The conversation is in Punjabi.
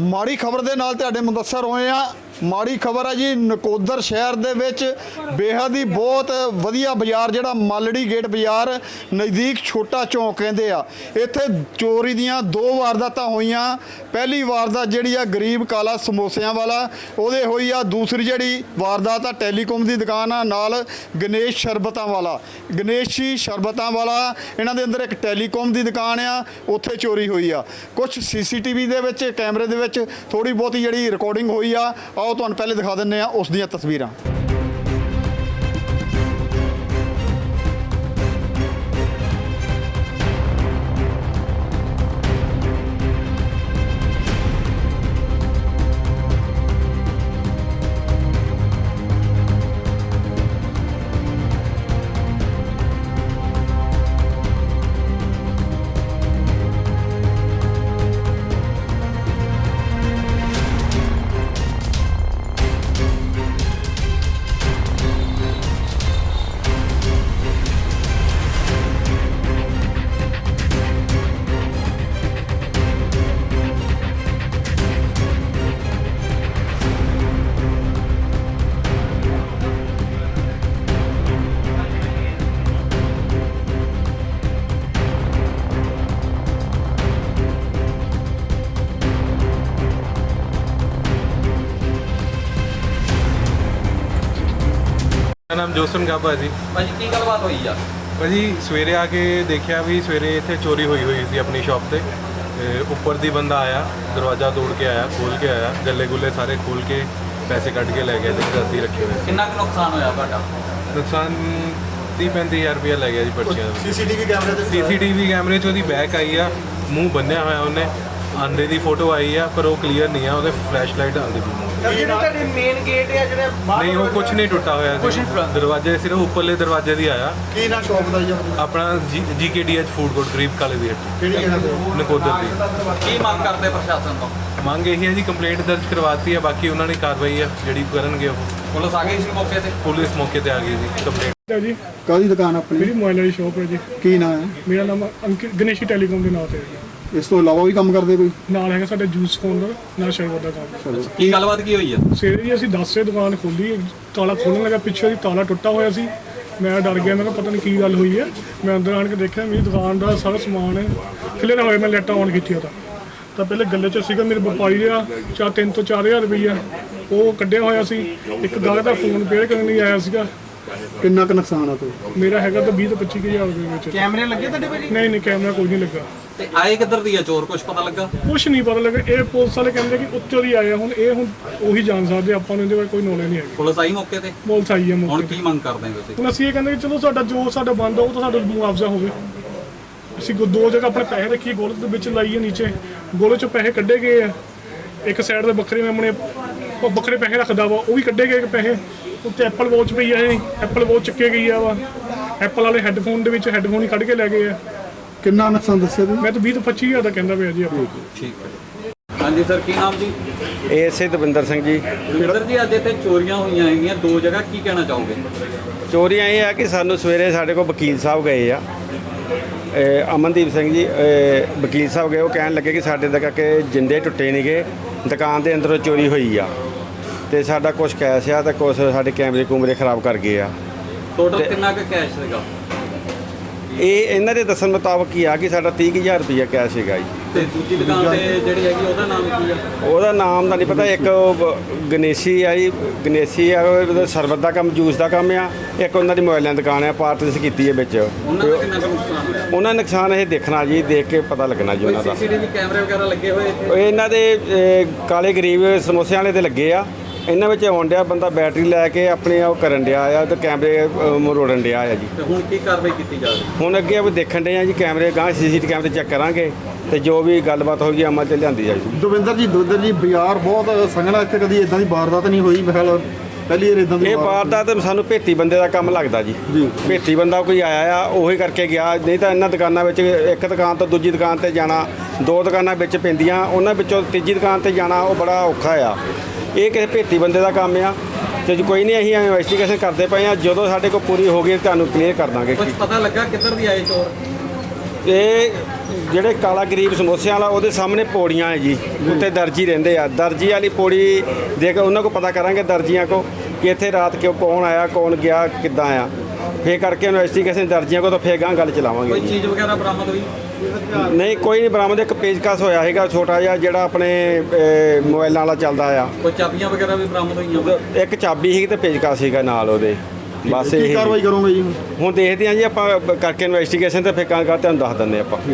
ਮਾੜੀ ਖਬਰ ਦੇ ਨਾਲ ਤੁਹਾਡੇ ਮੁਦੱਸਰ ਹੋਏ ਆ। ਮਾੜੀ ਖਬਰ ਹੈ ਜੀ, ਨਕੋਦਰ ਸ਼ਹਿਰ ਦੇ ਵਿੱਚ ਬੇਹੱਦ ਹੀ ਬਹੁਤ ਵਧੀਆ ਬਾਜ਼ਾਰ, ਜਿਹੜਾ ਮਾਲੜੀ ਗੇਟ ਬਾਜ਼ਾਰ ਨਜ਼ਦੀਕ ਛੋਟਾ ਚੌਂਕ ਕਹਿੰਦੇ ਆ। ਇੱਥੇ ਚੋਰੀ ਦੀਆਂ ਦੋ ਵਾਰਦਾਤਾਂ ਹੋਈਆਂ। ਪਹਿਲੀ ਵਾਰਦਾਤ ਜਿਹੜੀ ਆ ਗਰੀਬ ਕਾਲਾ ਸਮੋਸਿਆਂ ਵਾਲਾ, ਉਹਦੇ ਹੋਈ ਆ ਦੂਸਰੀ ਜਿਹੜੀ ਵਾਰਦਾਤ ਆ ਟੈਲੀਕਾਮ ਦੀ ਦੁਕਾਨ ਆ ਨਾਲ ਗਣੇਸ਼ ਸ਼ਰਬਤਾਂ ਵਾਲਾ। ਗਣੇਸ਼ੀ ਸ਼ਰਬਤਾਂ ਵਾਲਾ, ਇਹਨਾਂ ਦੇ ਅੰਦਰ ਇੱਕ ਟੈਲੀਕਾਮ ਦੀ ਦੁਕਾਨ ਆ, ਉੱਥੇ ਚੋਰੀ ਹੋਈ ਆ। ਕੁਝ ਸੀਸੀਟੀਵੀ ਦੇ ਵਿੱਚ, ਕੈਮਰੇ ਦੇ ਵਿੱਚ ਥੋੜੀ ਬਹੁਤੀ ਜਿਹੜੀ ਰਿਕਾਰਡਿੰਗ ਹੋਈ ਆ, ਆਓ ਤੁਹਾਨੂੰ ਪਹਿਲੇ ਦਿਖਾ ਦਿੰਨੇ ਆ ਉਸ ਦੀਆਂ ਤਸਵੀਰਾਂ। ਮੇਰਾ ਨਾਮ ਜੋਸਨ ਗਾਬਾ ਜੀ। ਭਾਜੀ ਕੀ ਗੱਲਬਾਤ ਹੋਈ ਆ? ਭਾਜੀ ਸਵੇਰੇ ਆ ਕੇ ਦੇਖਿਆ ਵੀ ਸਵੇਰੇ ਇੱਥੇ ਚੋਰੀ ਹੋਈ ਹੋਈ ਸੀ ਆਪਣੀ ਸ਼ਾਪ ਤੇ। ਤੇ ਉੱਪਰ ਦੀ ਬੰਦਾ ਆਇਆ ਦਰਵਾਜ਼ਾ ਤੋੜ ਕੇ ਆਇਆ ਖੋਲ ਕੇ ਆਇਆ ਗੱਲੇ ਗੁੱਲੇ ਸਾਰੇ ਖੋਲ ਕੇ ਪੈਸੇ ਕੱਢ ਕੇ ਲੈ ਗਿਆ ਤੇ ਰੱਦੀ ਰੱਖੇ ਹੋਏ ਕਿੰਨਾ ਕੁ ਨੁਕਸਾਨ ਹੋਇਆ ਤੁਹਾਡਾ? ਨੁਕਸਾਨ 30 35000 ਰੁਪਇਆ ਲੈ ਗਿਆ ਜੀ ਪਰਚੀਆਂ ਦਾ। ਸੀਸੀਟੀਵੀ ਕੈਮਰੇ ਤੇ ਸੀਸੀਟੀਵੀ ਕੈਮਰੇ 'ਚ ਉਹਦੀ ਬੈਕ ਆਈ ਆ ਮੂੰਹ ਬੰਨਿਆ ਹੋਇਆ ਉਹਨੇ ਆਂਦੇ ਦੀ ਫੋਟੋ ਆਈ ਆ ਪਰ ਉਹ ਕਲੀਅਰ ਨਹੀਂ ਆ ਉਹਦੇ ਫਲੈਸ਼ ਲਾਈਟ ਆਉਂਦੀ ਪਈ। ਜਿਹੜੇ ਤੁਹਾਡੇ ਮੇਨ ਗੇਟ ਆ ਜਿਹੜੇ ਬਾਹਰ ਨਹੀਂ ਉਹ ਕੁਝ ਨਹੀਂ ਟੁੱਟਾ ਹੋਇਆ ਕੁਛ ਸੀ ਨਹੀਂ ਟੁੱਟਾ। ਦਰਵਾਜ਼ੇ ਸਿਰਫ ਉੱਪਰਲੇ ਦਰਵਾਜ਼ੇ ਦੀ ਆਇਆ। ਕੀ ਨਾ ਸ਼ੌਪ ਦਾ ਜੀ ਆਪਣਾ? ਆਪਣਾ ਜੀਕੇਡੀਐਚ ਫੂਡ ਕੋਰਟ ਗਰੀਬ ਕਾਲੇ ਦੀ ਹੱਟੀ ਕਿਹੜੀ ਜਗ੍ਹਾ ਤੇ? ਨਕੋਦਰ ਦੀ। ਕੀ ਮੰਗ ਕਰਦੇ ਪ੍ਰਸ਼ਾਸਨ ਤੋਂ? ਮੰਗ ਇਹੀ ਹੈ ਜੀ ਕੰਪਲੇਂਟ ਦਰਜ ਕਰਵਾਤੀ ਹੈ ਬਾਕੀ ਉਹਨਾਂ ਦੀ ਕਾਰਵਾਈ ਹੈ ਜਿਹੜੀ ਕਰਨਗੇ ਉਹ। ਪੁਲਿਸ ਆ ਗਈ ਸੀ ਮੌਕੇ ਤੇ? ਪੁਲਿਸ ਮੌਕੇ ਤੇ ਆ ਗਈ ਜੀ ਕੰਪਲੇਂਟ ਹੈ ਜੀ। ਕਾਹਦੀ ਦੁਕਾਨ ਆਪਣੀ? ਮੇਰੀ ਮੋਬਾਈਲ ਵਾਲੀ ਸ਼ਾਪ ਹੈ ਜੀ। ਕੀ ਨਾਮ ਹੈ? ਮੇਰਾ ਨਾਮ ਅੰਕਿਤ ਗਣੇਸ਼ੀ ਟੈਲੀਕਾਮ ਦੇ ਨਾਂ ਤੇ ਹੈ ਜੀ। ਇਸ ਤੋਂ ਇਲਾਵਾ ਵੀ ਕੰਮ ਕਰਦੇ ਕੋਈ? ਨਾਲ ਹੈਗਾ ਸਾਡਾ ਜੂਸ ਕਾਊਂਟਰ ਨਾਲ ਸ਼ਰਬਤ ਦਾ ਕੰਮ। ਚਲੋ ਕੀ ਗੱਲਬਾਤ ਕੀ ਹੋਈ ਆ? ਸਵੇਰੇ ਜੀ ਅਸੀਂ 10 ਵਜੇ ਦੁਕਾਨ ਖੋਲੀ ਤਾਲਾ ਖੋਲਣ ਲੱਗਾ ਪਿੱਛੇ ਦੀ ਤਾਲਾ ਟੁੱਟਾ ਹੋਇਆ ਸੀ। ਮੈਂ ਡਰ ਗਿਆ ਮੈਂ ਕਿਹਾ ਪਤਾ ਨਹੀਂ ਕੀ ਗੱਲ ਹੋਈ ਹੈ ਮੈਂ ਅੰਦਰ ਆਣ ਕੇ ਦੇਖਿਆ ਮੇਰੀ ਦੁਕਾਨ ਦਾ ਸਾਰਾ ਸਮਾਨ ਖਿਲਰਿਆ ਹੋਇਆ ਮੈਂ ਲੈਟਾਂ ਆਨ ਕੀਤੀ ਉਹਦਾ ਤਾਂ ਪਹਿਲੇ ਗੱਲੇ 'ਚ ਸੀਗਾ ਮੇਰੇ ਵਪਾਰੀ ਦਾ ਚਾ 3 ਤੋਂ 4000 ਰੁਪਈਆ ਉਹ ਕੱਢਿਆ ਹੋਇਆ ਸੀ। ਇੱਕ ਗਾਹਕ ਦਾ ਫੋਨ ਪੇ ਕਰਨ ਲਈ ਆਇਆ ਸੀਗਾ। ਕਿੰਨਾ ਕੁ ਨੁਕਸਾਨ ਆ ਤੋ ਮੇਰਾ ਹੈਗਾ ਤਾਂ 20 ਤੋਂ 25000 ਰੁਪਏ ਵਿੱਚ। ਕੈਮਰੇ ਲੱਗੇ ਤੁਹਾਡੇ ਭਾਜੀ ਨਹੀਂ ਨਹੀਂ ਕੈਮਰਾ ਕੋਈ ਨਹੀਂ ਲੱਗਾ। ਤੇ ਆਏ ਕਿੱਧਰ ਦੀ ਆ? ਚੋਰ ਕੁਝ ਪਤਾ ਲੱਗਾ? ਕੁਛ ਨਹੀਂ ਪਤਾ ਲੱਗਾ। ਇਹ ਪੁਲਿਸ ਵਾਲੇ ਕਹਿੰਦੇ ਕਿ ਉੱਚੋਂ ਦੀ ਆਏ ਆ। ਹੁਣ ਇਹ ਹੁਣ ਉਹੀ ਜਾਣ ਸਕਦੇ ਆਪਾਂ ਨੂੰ ਇਹਦੇ ਬਾਰੇ ਕੋਈ ਨੌਲੇਜ ਨਹੀਂ ਹੈਗੀ। ਪੁਲਿਸ ਆਈ ਮੌਕੇ ਤੇ? ਪੁਲਿਸ ਆਈ ਹੈ ਹੁਣ ਮੌਕੇ ਕੀ ਮੰਗ ਕਰਦੇ ਹੋ ਤੁਸੀਂ? ਹੁਣ ਅਸੀਂ ਇਹ ਕਹਿੰਦੇ ਕਿ ਚਲੋ ਸਾਡਾ ਜੋ ਸਾਡਾ ਬੰਦ ਉਹ ਤਾਂ ਸਾਡਾ ਮੁਆਵਜ਼ਾ ਹੋਵੇ। ਅਸੀਂ ਗੋ- ਦੋ ਜਗ੍ਹਾ ਆਪਣੇ ਪੈਸੇ ਰੱਖੀਏ ਗੋਲਕ ਦੇ ਵਿੱਚ ਲਾਈਏ ਨੀਚੇ। ਗੋਲੇ ਚੋਂ ਪੈਸੇ ਕੱਢੇ ਗਏ ਆ। ਇੱਕ ਸਾਈਡ ਦੇ ਬੱਕਰੇ ਮੈਂ ਆਪਣੇ ਉਹ ਬੱਕਰੇ ਪੈਸੇ ਰੱਖਦਾ ਵਾ ਉਹ ਵੀ ਕੱਢੇ ਗਏ ਪੈਸੇ। ਉੱਤੇ ਐਪਲ ਵਾਚ ਪਈ ਆ ਇਹ। ਐਪਲ ਵਾਚ ਚੱਕੇ ਗਈ ਆ ਵਾ। ਐਪਲ ਵਾਲੇ ਹੈੱਡਫੋਨ ਦੇ ਵਿੱਚ ਹੈੱਡਫੋਨ ਹੀ ਕੱਢ ਕੇ ਲੈ ਗਏ ਆ। ਕਿੰਨਾ ਨੁਕਸਾਨ ਦੱਸਿਆ ਤੁਸੀਂ ਮੈਂ ਤਾਂ 20 ਤੋਂ 25000 ਦਾ ਕਹਿੰਦਾ ਪਿਆ ਜੀ ਆਪਾਂ। ਠੀਕ ਹੈ ਹਾਂਜੀ ਸਰ ਕੀ ਨਾਮ ਜੀ? ਏਸੇ ਦਵਿੰਦਰ ਸਿੰਘ ਜੀ। ਵਿੰਦਰ ਜੀ ਅੱਜ ਇੱਥੇ ਚੋਰੀਆਂ ਹੋਈਆਂ ਹੈਗੀਆਂ। ਦੋ ਜਗ੍ਹਾ ਕੀ ਕਹਿਣਾ ਚਾਹੋਗੇ? ਚੋਰੀਆਂ ਇਹ ਆ ਕਿ ਸਾਨੂੰ ਸਵੇਰੇ ਸਾਡੇ ਕੋਲ ਵਕੀਲ ਸਾਹਿਬ ਗਏ ਆ। ਇਹ ਅਮਨਦੀਪ ਸਿੰਘ ਜੀ ਵਕੀਲ ਸਾਹਿਬ ਗਏ। ਉਹ ਕਹਿਣ ਲੱਗੇ ਕਿ ਸਾਡੇ ਦਾ ਕਰਕੇ ਜਿੰਦੇ ਟੁੱਟੇ ਨਹੀਂਗੇ ਦੁਕਾਨ ਦੇ ਅੰਦਰੋਂ ਚੋਰੀ ਹੋਈ ਆ। ਤੇ ਸਾਡਾ ਕੁਝ ਕੈਸ਼ ਆ ਤੇ ਕੁਝ ਸਾਡੇ ਕੈਮਰੇ ਕੂਮਰੇ ਖਰਾਬ ਕਰ ਗਏ ਆ। ਟੋਟਲ ਕਿੰਨਾ ਕੁ ਕੈਸ਼ ਸੀਗਾ? ਇਹ ਇਹਨਾਂ ਦੇ ਦੱਸਣ ਮੁਤਾਬਕ ਕੀ ਆ ਕਿ ਸਾਡਾ 30000 ਰੁਪਇਆ ਕੈਸ਼ ਹੈਗਾ ਜੀ। ਤੇ ਦੂਜੀ ਦੁਕਾਨ ਤੇ ਜਿਹੜੀ ਹੈਗੀ ਉਹਦਾ ਨਾਮ ਕੀ ਆ? ਉਹਦਾ ਨਾਮ ਦਾ ਨਹੀਂ ਪਤਾ ਇੱਕ ਉਹ ਗਣੇਸ਼ੀ ਆ ਜੀ ਗਣੇਸ਼ੀ ਆ ਉਹਦਾ ਸਰਬਤ ਦਾ ਕੰਮ ਜੂਸ ਦਾ ਕੰਮ ਆ ਇੱਕ ਉਹਨਾਂ ਦੀ ਮੋਬਾਈਲਾਂ ਦੀ ਦੁਕਾਨ ਆ ਪਾਰਟਨਰਸ ਕੀਤੀ ਹੈ ਵਿੱਚ। ਉਹਨਾਂ ਦਾ ਕਿੰਨਾ ਕੁ ਨੁਕਸਾਨ ਹੋਇਆ? ਉਹਨਾਂ ਦਾ ਨੁਕਸਾਨ ਇਹ ਦੇਖਣਾ ਜੀ ਦੇਖ ਕੇ ਪਤਾ ਲੱਗਣਾ ਜੀ ਉਹਨਾਂ ਦਾ। ਸੀਸੀਟੀਵੀ ਕੈਮਰੇ ਵਗੈਰਾ ਲੱਗੇ ਹੋਏ ਇੱਥੇ? ਇਹਨਾਂ ਦੇ ਅਹ, ਕਾਲੇ ਗਰੀਬ ਸਮੋਸਿਆਂ ਵਾਲੇ ਤੇ ਲੱਗੇ ਆ। ਇਹਨਾਂ ਵਿੱਚ ਆਉਣ ਡਿਆ ਬੰਦਾ ਬੈਟਰੀ ਲੈ ਕੇ ਆਪਣੇ ਉਹ ਕਰਨ ਡਿਆ ਆ ਤੇ ਕੈਮਰੇ ਮਰੋੜਨ ਡਿਆ ਆ ਜੀ। ਤੇ ਹੁਣ ਕੀ ਕਾਰਵਾਈ ਕੀਤੀ ਜਾ ਰਹੀ? ਹੁਣ ਅੱਗੇ ਉਹ ਦੇਖਣ ਡਏ ਆ ਜੀ ਕੈਮਰੇ ਗਾਂ ਸੀਸੀਟੀ ਕੈਮਰੇ ਚੈੱਕ ਕਰਾਂਗੇ ਤੇ ਜੋ ਵੀ ਗੱਲਬਾਤ ਹੋਈ ਅਮਲ 'ਚ ਲਿਆਂਦੀ ਜਾਊਗੀ ਦਵਿੰਦਰ ਜੀ ਦਵਿੰਦਰ ਜੀ ਬਾਜ਼ਾਰ ਬਹੁਤ ਸੰਘਣਾ ਇੱਥੇ ਕਦੀ ਇਦਾਂ ਦੀ ਵਾਰਦਾਤ ਨਹੀਂ ਹੋਈ ਮੈਂ ਖਿਆਲ ਪਹਿਲੀ ਵਾਰ ਇਦਾਂ ਦੀ ਇਹ ਵਾਰਦਾਤ ਸਾਨੂੰ ਭੇਤੀ ਬੰਦੇ ਦਾ ਕੰਮ ਲੱਗਦਾ ਜੀ। ਜੀ। ਭੇਤੀ ਬੰਦਾ ਕੋਈ ਆਇਆ ਆ ਉਹੀ ਕਰਕੇ ਗਿਆ ਨਹੀਂ ਤਾਂ ਇਹਨਾਂ ਦੁਕਾਨਾਂ ਵਿੱਚ ਇੱਕ ਦੁਕਾਨ ਤੋਂ ਦੂਜੀ ਦੁਕਾਨ ਤੇ ਜਾਣਾ ਦੋ ਦੁਕਾਨਾਂ ਵਿੱਚ ਪੈਂਦੀਆਂ ਉਹਨਾਂ ਵਿੱਚੋਂ ਤੀਜੀ ਦੁਕਾਨ ਤੇ ਜਾਣਾ ਉਹ ਬੜਾ ਔਖਾ ਆ। ਇਹ ਕਿਸੇ ਭੇਤੀ ਬੰਦੇ ਦਾ ਕੰਮ ਆ ਤੇ ਜੀ ਕੋਈ ਨਹੀਂ ਅਸੀਂ ਇਨਵੈਸਟੀਗੇਸ਼ਨ ਕਰਦੇ ਪਏ ਆ ਜਦੋਂ ਸਾਡੇ ਕੋਲ ਪੂਰੀ ਹੋ ਗਈ ਤੁਹਾਨੂੰ ਕਲੀਅਰ ਕਰ ਦਾਂਗੇ ਕੁਝ ਪਤਾ ਲੱਗਾ ਕਿੱਧਰ ਦੀ ਆਏ ਚੋਰ? ਇਹ ਜਿਹੜੇ ਕਾਲਾ ਗਰੀਬ ਸਮੋਸਿਆਂ ਵਾਲਾ ਉਹਦੇ ਸਾਹਮਣੇ ਪੌੜੀਆਂ ਹੈ ਜੀ ਉੱਤੇ ਦਰਜੀ ਰਹਿੰਦੇ ਆ। ਦਰਜੀ ਵਾਲੀ ਪੌੜੀ ਦੇਖ ਉਹਨਾਂ ਕੋ ਪਤਾ ਕਰਾਂਗੇ ਦਰਜੀਆਂ ਕੋ ਕਿ ਇੱਥੇ ਰਾਤ ਕਿਉਂ ਕੌਣ ਆਇਆ ਕੌਣ ਗਿਆ ਕਿੱਦਾਂ ਆ। ਫੇਰ ਕਰਕੇ ਇਨਵੈਸਟੀਗੇਸ਼ਨ ਦਰਜੀਆਂ ਕੋ ਤਾਂ ਫੇਰ ਗਾਂ ਗੱਲ ਚਲਾਵਾਂਗੇ। ਕੋਈ ਚੀਜ਼ ਵਗੈਰਾ ਬਰਾਮਦ ਹੋਈ? ਨਹੀਂ ਕੋਈ ਨਹੀਂ ਬਰਾਮਦ ਇੱਕ ਪੇਜਕਸ ਹੋਇਆ ਹੈਗਾ ਛੋਟਾ ਜਿਹਾ ਜਿਹੜਾ ਆਪਣੇ ਮੋਬਾਈਲਾਂ ਵਾਲਾ ਚੱਲਦਾ ਆ। ਕੋਈ ਚਾਬੀਆਂ ਵਗੈਰਾ ਵੀ ਬਰਾਮਦ ਹੋਈਆਂ ਇੱਕ ਚਾਬੀ ਸੀ ਤੇ ਪੇਜਕਸ ਸੀਗਾ ਨਾਲ ਉਹਦੇ। ਬਸ ਕੀ ਇਹ। ਕਾਰਵਾਈ ਕਰੋਗੇ ਜੀ ਹੁਣ? ਦੇਖਦੇ ਹਾਂ ਜੀ ਆਪਾਂ ਕਰਕੇ ਇਨਵੈਸਟੀਗੇਸ਼ਨ ਤੇ ਫੇਰ ਕਾਂ ਤੁਹਾਨੂੰ ਦੱਸ ਦਿੰਦੇ ਆਪਾਂ।